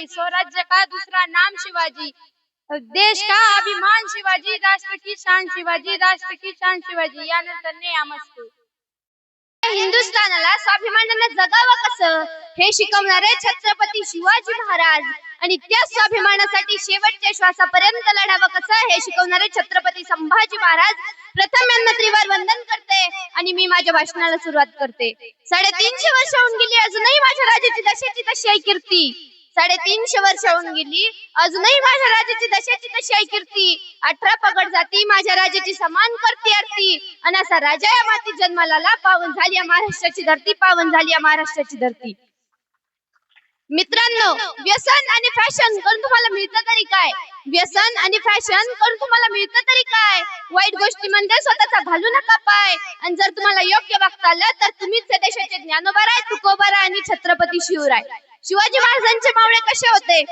शिवाजी स्वराज्य का दूसरा नाम शिवाजी? देश का अभिमान शिवाजी राष्ट्र की शान शिवाजी राष्ट्र की शान शिवाजी यानंतर नेमस्तू हिंदुस्थानाला स्वाभिमानानं जगावं कसं? हे शिकवणारे छत्रपती शिवाजी महाराज आणि त्या स्वाभिमानासाठी शेवटच्या श्वासापर्यंत लढावं कसं? हे शिकवणारे छत्रपती संभाजी महाराज प्रथम यांना त्रिवार वंदन करते आणि मी माझ्या भाषणाला सुरुवात करते. साडेतीनशे वर्ष होऊन गेली अजूनही माझ्या राजाची दशाची तशी आहे कीर्ती. साडेतीनशे वर्ष होऊन गेली. अजूनही माझ्या राजाची दशाची तशी आहे कीर्ती? अठरा पगड जाती माझ्या राजाची समान करती आरती. आणि असा राजा या माती जन्माला पावन झाली या महाराष्ट्राची धरती पावन झाली या महाराष्ट्राची धरती. मित्रांनो व्यसन आणि फॅशन करून तुम्हाला मिळतं तरी काय? व्यसन आणि फॅशन करून तुम्हाला मिळतं तरी काय? वाईट गोष्टी म्हणजे स्वतःचा घालू नका पाय. आणि जर तुम्हाला योग्य वागता आलं तर तुम्हीच देशाचे ज्ञानोबा राय तुकोबा राय आणि छत्रपती शिवराय. शिवाजी महाराजांचे मावळे कसे होते?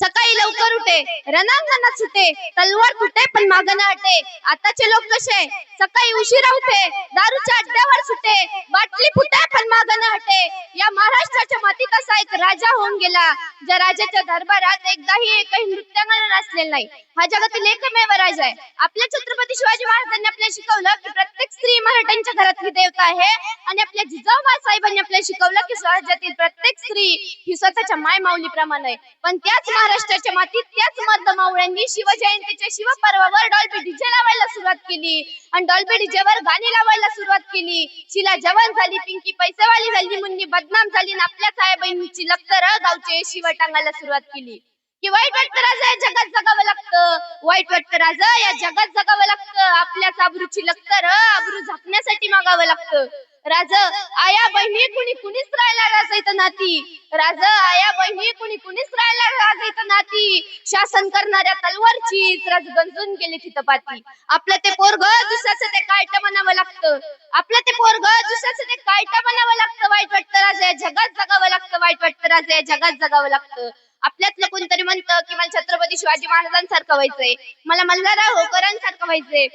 सकाळी लवकर उठे. रणांगणात सुटे. तलवार कुठे पण माग न हटे आताचे लोक कसे? सकाळी उशिरा उठे. दारूच्या अड्ड्यावर सुटे. बाटली फुटे पण माग न हटे या महाराष्ट्राच्या मातीत असा एक राजा होऊन गेला. ज्या राजाच्या दरबारात एकदाही एकही नृत्यांगण नसलेलं नाही. हा जगातील एकमेव राजा आहे. आपल्या छत्रपती शिवाजी महाराजांनी आपल्याला शिकवलं की प्रत्येक स्त्री मराठ्यांच्या घरातली देवता आहे. आणि आपल्या जिजाऊबा साहेबांनी आपल्याला शिकवलं की स्वराज्यातील प्रत्येक स्त्री ही स्वतःच्या माय माऊलीप्रमाणे आहे. पण त्याच महाराष्ट्राच्या मातीत त्याच मर्द मावळ्यांनी शिवजयंतीच्या शिवपर्वावर डॉल्बी डीजे लावायला सुरुवात केली. आणि डॉल्बी डीजेवर गाणी लावायला सुरुवात केली. शिला जवान झाली पिंकी पैसेवाली झाली मुन्नी बदनाम झाली आणि आपल्या साहेबांची लक्तर गावचे शिव टांगायला सुरुवात केली. की वाईट वाटतं राजा या जगात जगावं लागतं. वाईट वाटतं राजा या जगात जगावं लागतं. आपल्याच आबरूची लक्तर आबरू झाकण्यासाठी मागावं लागतं. राज आया बहिणी कुणी कुणीच राहायला राजायचं नाती. राज आया बहिणी कुणी कुणीच राहायला राजायचं नाती. शासन करणाऱ्या तलवारचीच राज गंजून गेली तिथं पाती. आपलं ते पोरग दुसऱ्याचं ते कायट म्हणावं लागतं. आपलं ते पोरग दुसऱ्याचं ते कायट म्हणावं लागतं. वाईट वाटतं राजा या जगात जगावं लागतं. वाईट वाटतं राजा या जगात जगावं लागतं. आपल्यातलं कोणतरी म्हणतं की मला छत्रपती शिवाजी महाराजांसारखं व्हायचंय. मला मल्हारराव होकरांसारखं व्हायचंय.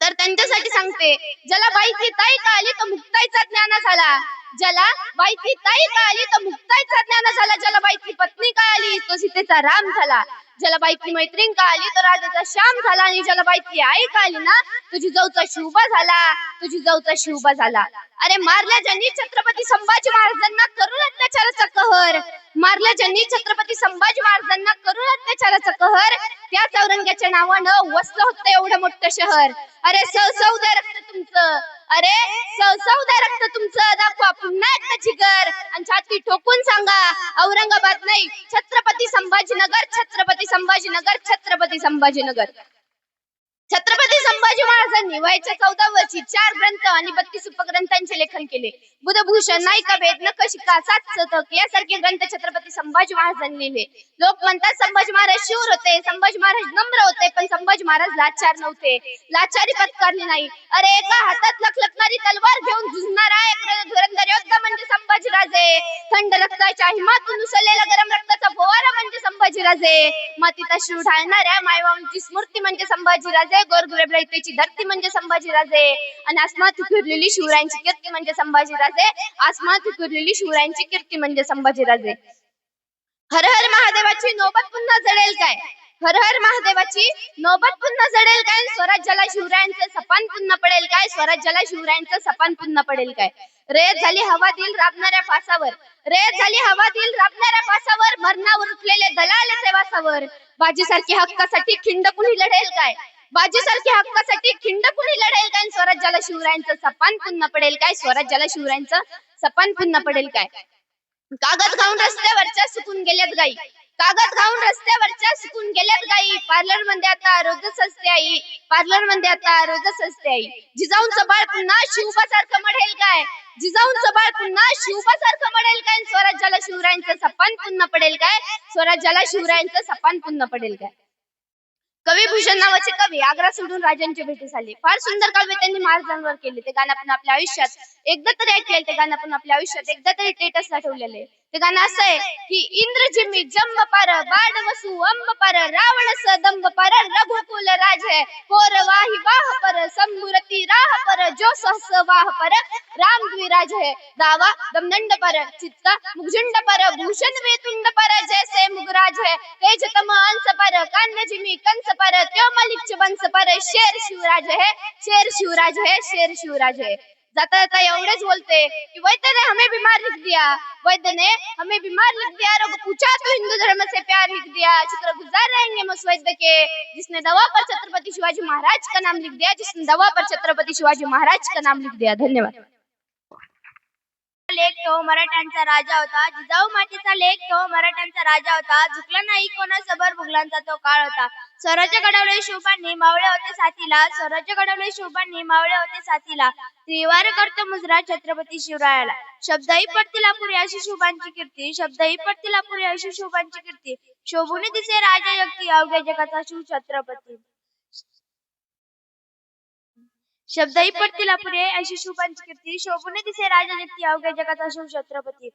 तर त्यांच्यासाठी सांगते ज्याला बाईची ताई कळाली तर मुक्ताईचा ज्ञान झाला. ज्याला बाईची ताई कळाली तर मुक्ताईचा ज्ञान झाला. ज्याला बाईची पत्नी कळाली तो सीतेचा राम झाला. ज्याला बाईची मैत्रीण कळाली तो राजाचा श्याम झाला. आणि ज्याला बाईची आई कळाली ना तुझी जाऊचा शिवबा झाला. तुझी जाऊचा शिवबा झाला. अरे मारल्या ज्यांनी छत्रपती संभाजी महाराजांना करून अत्याचाराचा कहर. मारल्या ज्यांनी छत्रपती संभाजी महाराजांना करून अत्याचाराचा कहर. त्याच चौरंग्याच्या नावानं वसलं होतं एवढं मोठं शहर. अरे सौसौदा रक्त तुमचं. अरे सौसौदा रक्त तुमचं. दाखवा पुन्हा एकदा जिगर. आणि छाती ठोकून सांगा औरंगाबाद नाही छत्रपती संभाजीनगर छत्रपती संभाजीनगर छत्रपती संभाजीनगर. छत्रपती संभाजी महाराजांनी वयाच्या चौदा वर्षी चार ग्रंथ आणि बत्तीस उपग्रंथांचे लेखन केले. बुधभूषण नायिका भेद नकशिका सात शतक यासारखे ग्रंथ छत्रपती संभाजी महाराजांनी लिहिले. लोक म्हणतात संभाजी महाराज शूर होते संभाजी महाराज नम्र होते पण संभाजी महाराज लाचार नव्हते. लाचारी पत्कारली नाही. अरे एका हातात लखलखणारी तलवार घेऊन झुंजणारा एक धुरंधर योद्धा म्हणजे संभाजीराजे थंड रक्ताच्या हिमातून उसळलेला गरम रक्ताचा फवारा म्हणजे संभाजीराजे मातीत अश्रू ढाळणाऱ्या मायबाबांची स्मृती म्हणजे गोरगुरेबला गोरगुरेबळीची धरती म्हणजे संभाजीराजे आणि आसमात उतरलेली शिवरायांची कीर्ती म्हणजे संभाजीराजे आसमात उतरलेली शिवरायांची कीर्ती म्हणजे संभाजीराजे हर हर महादेवाची नोबत पुन्हा जडेल काय? हर हर महादेवाची नोबत पुन्हा जडेल काय? स्वराज्याला शिवरायांचं सपान पुन्हा पडेल काय? स्वराज्याला शिवरायांचं सपान पुन्हा पडेल काय? रेत झाली हवा दिल राबणाऱ्या फासावर. रेत झाली हवा दिल राबणाऱ्या फासावर. मरणावर उठलेले दलाल सेवासावर. बाजीसारखी हक्कासाठी खिंड कुणी लढेल काय? बाजूसारख्या हक्कासाठी खिंड कुणी लढेल काय? स्वराज्याला शिवरायांचं सपान पुन्हा पडेल काय? स्वराज्याला शिवरायांचं सपान पुन्हा पडेल काय? कागद खाऊन रस्त्यावरच्या सुकून गेल्यात गाई. कागद खाऊन रस्त्यावरच्या सुकून गेल्यात गाई. पार्लरमध्ये आता रोजच असते आई. पार्लरमध्ये आता रोजच असते आई. जिजाऊंचं बाळ पुन्हा शिवबासारखं मढेल काय? जिजाऊंचं बाळ पुन्हा शिवबासारखं मढेल काय? स्वराज्याला शिवरायांचं सपान पुन्हा पडेल काय? स्वराज्याला शिवरायांचं सपान पुन्हा पडेल काय? कवी भूषण नावाचे कवी आग्रा सोडून राजांच्या भेटीस आले फार सुंदर काव्य त्यांनी महाराजांवर केले. ते गाणं आपण आपल्या आयुष्यात एकदा तरी ऐकलेलं ते गाणं आपण आपल्या आयुष्यात एकदा तरी स्टेटसला आहे. ते गाणं असं आहे की इंद्र जिमी जंब पार बाड वसु अंब पार रावण सदंब पार रघुकुल राज है कोर वाही वाह पर संबुरती राह पर जो सहस वाह पर राम द्विराज है दावा दमदंड पर चित्ता मुगझुंड पर भूषण वेतुंड पर जैसे मुगराज है तेज तम अंश पर कान्य जिमी कंस पर त्यो मलिक वंश पर? शेर शिवराज है शेर शिवराज है शेर शिवराज है। जाता जाता एवढेच बोलते कि वैद्य ने हमें बीमार लिख दिया। वैद्य ने हमें बीमार लिख दिया। और पूछा तो हिंदू धर्म से प्यार लिख दिया। शुक्रगुजार रहेंगे हम उस वैद्य के जिसने दवा पर छत्रपति शिवाजी महाराज का नाम लिख दिया जिसने दवा पर छत्रपति शिवाजी महाराज का नाम लिख दिया। धन्यवाद। लेख तो मराठ्यांचा राजा होता. जिजाऊ मातेचा लेख तो मराठ्यांचा राजा होता. झुकला नाही कोणा सबर मुघलांचा तो काळ होता. स्वराज्य घडवले शिवबांनी मावळे होते साथीला. स्वराज्य घडवले शिवबांनी मावळे होते साथीला. त्रिवार करतो मुजरा छत्रपती शिवरायाला. शब्दही पडतील अपुरी अशी शिवबांची कीर्ती. शब्दही पडतील अपुरी अशी शिवबांची कीर्ती. शोभून दिसे राजा व्यक्ती अवघ्या जगाचा शिव छत्रपती शब्दही पडतील अपुरे अशी शुभांची कीर्ती. शोभून दिसे राजनीती अवघ्या जगाचा शिव छत्रपती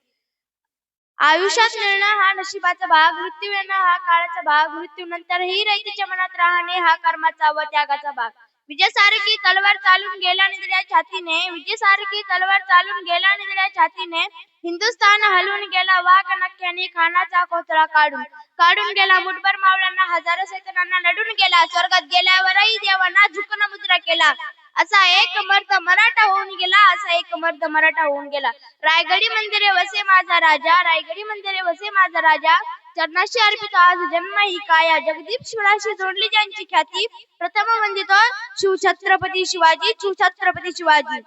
आयुष्यात मिळणं हा नशिबाचा भाग मृत्यू येणं हा काळाचा भाग मृत्यू नंतरही रयतेच्या मनात राहणे हा कर्माचा व त्यागाचा भाग. विजय सारखी तलवार चालून गेला निधड्या छातीने. विजय सारखी तलवार चालून गेला निधड्या छातीने. हिंदुस्थान हलवून गेला वाघ नख्याने खानाचा कोथळा काढून. काढून गेला मुठभर मावळ्यांना हजारो सैतानांना लढून गेला स्वर्गात गेल्यावरही देवांना झुकन मुद्रा केला. असा एक मर्द मराठा होऊन गेला असा एक मर्द मराठा होऊन गेला. रायगडी मंदिरे वसे माझा राजा रायगडी मंदिरे वसे माझा राजा. चरणाशी अर्पित आज जन्म ही काया. जगदीप शिवराशी जोडली ज्यांची ख्याती. प्रथम वंदित शिवछत्रपती शिवाजी शिवछत्रपती शिवाजी.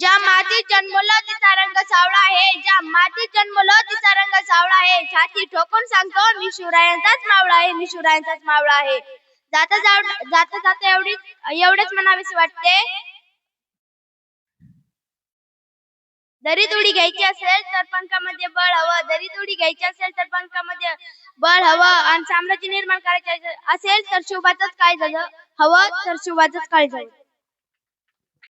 ज्या मातीत जन्मलो तिचा रंग सावळा आहे. ज्या मातीत जन्मलो तिचा रंग सावळा आहे. छाती ठोकून सांगतो मी शिवरायांचाच मावळा आहे मी शिवरायांचाच मावळा आहे. जाता जाता जाता एवढीच एवढेच म्हणावेसे वाटते. दरी उडी घ्यायची असेल तर पंखामध्ये बळ हवं. दरी उडी घ्यायची असेल तर पंखामध्ये बळ हवं. आणि साम्राज्य निर्माण करायचे असेल तर शिवबाचंच काय झालं. हवं तर शिवबाचंच काय झालं.